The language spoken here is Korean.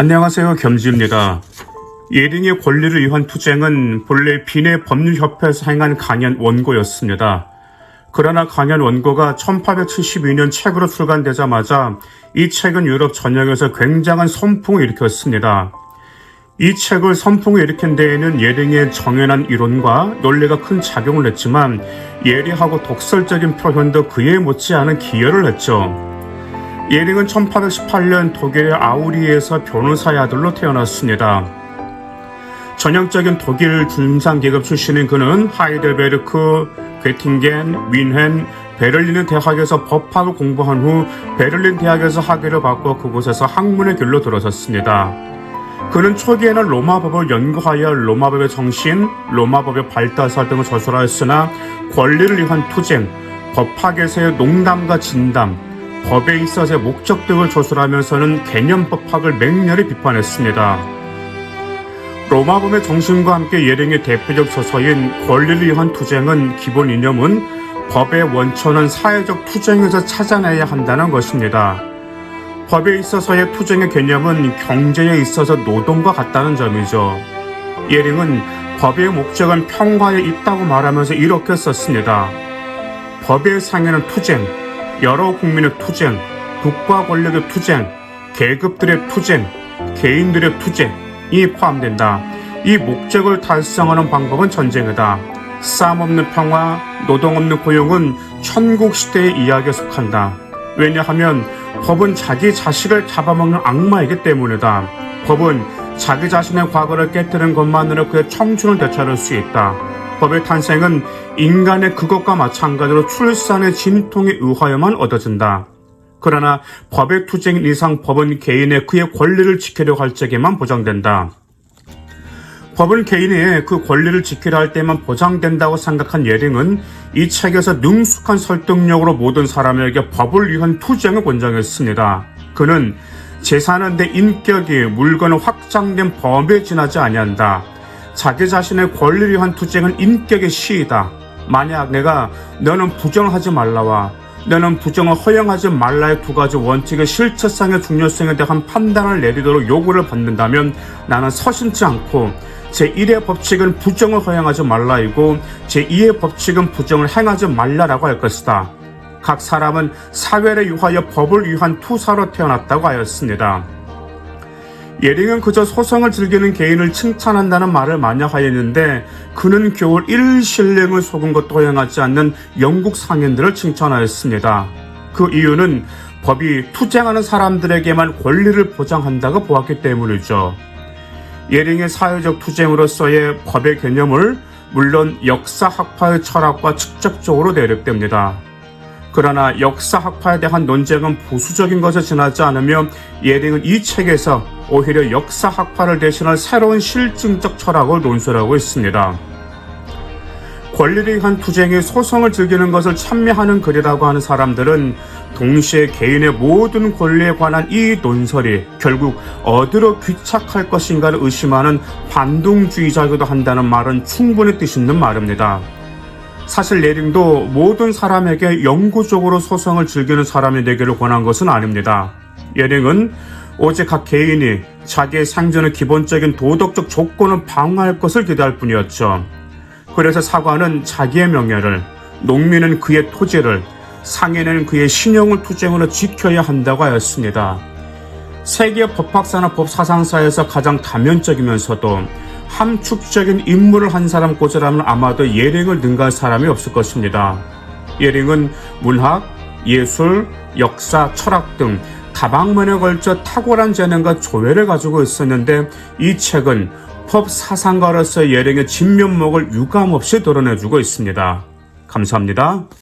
안녕하세요. 겸지입니다. 예링의 권리를 위한 투쟁은 본래 비내 법률협회에서 행한 강연 원고였습니다. 그러나 강연 원고가 1872년 책으로 출간되자마자 이 책은 유럽 전역에서 굉장한 선풍을 일으켰습니다. 이 책을 선풍을 일으킨 데에는 예링의 정연한 이론과 논리가 큰 작용을 했지만 예리하고 독설적인 표현도 그에 못지않은 기여를 했죠. 예링은 1818년 독일의 아우리에서 변호사의 아들로 태어났습니다. 전형적인 독일 중상계급 출신인 그는 하이델베르크, 괴팅겐, 윈헨, 베를린 대학에서 법학을 공부한 후 베를린 대학에서 학위를 받고 그곳에서 학문의 길로 들어섰습니다. 그는 초기에는 로마법을 연구하여 로마법의 정신, 로마법의 발달사 등을 저술하였으나 권리를 위한 투쟁, 법학에서의 농담과 진담, 법에 있어서의 목적 등을 조술하면서는 개념 법학을 맹렬히 비판했습니다. 로마법의 정신과 함께 예령의 대표적 저서인 권리를 위한 투쟁은 기본 이념은 법의 원천은 사회적 투쟁에서 찾아내야 한다는 것입니다. 법에 있어서의 투쟁의 개념은 경제에 있어서 노동과 같다는 점이죠. 예링은 법의 목적은 평화에 있다고 말하면서 이렇게 썼습니다. 법의 상해는 투쟁, 여러 국민의 투쟁, 국가 권력의 투쟁, 계급들의 투쟁, 개인들의 투쟁이 포함된다. 이 목적을 달성하는 방법은 전쟁이다. 싸움 없는 평화, 노동 없는 고용은 천국 시대의 이야기에 속한다. 왜냐하면 법은 자기 자식을 잡아먹는 악마이기 때문이다. 법은 자기 자신의 과거를 깨뜨린 것만으로 그의 청춘을 되찾을 수 있다. 법의 탄생은 인간의 그것과 마찬가지로 출산의 진통에 의하여만 얻어진다. 그러나 법의 투쟁인 이상 법은 개인의 그의 권리를 지키려고 할 적에만 보장된다. 법은 개인의 그 권리를 지키려 할 때만 보장된다고 생각한 예링은 이 책에서 능숙한 설득력으로 모든 사람에게 법을 위한 투쟁을 권장했습니다. 그는 재산은 내 인격이 물건을 확장된 범위에 지나지 아니한다. 자기 자신의 권리를 위한 투쟁은 인격의 시이다. 만약 내가 너는 부정을 하지 말라와 너는 부정을 허용하지 말라의 두 가지 원칙의 실체상의 중요성에 대한 판단을 내리도록 요구를 받는다면 나는 서슴지 않고 제1의 법칙은 부정을 허용하지 말라이고 제2의 법칙은 부정을 행하지 말라라고 할 것이다. 각 사람은 사회를 위하여 법을 위한 투사로 태어났다고 하였습니다. 예링은 그저 소성을 즐기는 개인을 칭찬한다는 말을 많이 하였는데 그는 겨울 1실랭을 속은 것도 허용하지 않는 영국 상인들을 칭찬하였습니다. 그 이유는 법이 투쟁하는 사람들에게만 권리를 보장한다고 보았기 때문이죠. 예링의 사회적 투쟁으로서의 법의 개념을 물론 역사학파의 철학과 직접적으로 대립됩니다. 그러나 역사학파에 대한 논쟁은 보수적인 것에 지나지 않으며 예링은 이 책에서 오히려 역사 학파를 대신할 새로운 실증적 철학을 논술하고 있습니다. 권리를 위한 투쟁에 소송을 즐기는 것을 찬미하는 글이라고 하는 사람들은 동시에 개인의 모든 권리에 관한 이 논설이 결국 어디로 귀착할 것인가를 의심하는 반동주의자이기도 한다는 말은 충분히 뜻 있는 말입니다. 사실 예링도 모든 사람에게 영구적으로 소송을 즐기는 사람이 되기를 권한 것은 아닙니다. 예링은 오직 각 개인이 자기의 생존의 기본적인 도덕적 조건을 방어할 것을 기대할 뿐이었죠. 그래서 사관은 자기의 명예를, 농민은 그의 토지를, 상인은 그의 신용을 투쟁으로 지켜야 한다고 하였습니다. 세계 법학사나 법사상사에서 가장 다면적이면서도 함축적인 임무를 한 사람 꽂으라면 아마도 예링을 능가할 사람이 없을 것입니다. 예링은 문학, 예술, 역사, 철학 등 다방면에 걸쳐 탁월한 재능과 조회를 가지고 있었는데 이 책은 법 사상가로서 예령의 진면목을 유감없이 드러내주고 있습니다. 감사합니다.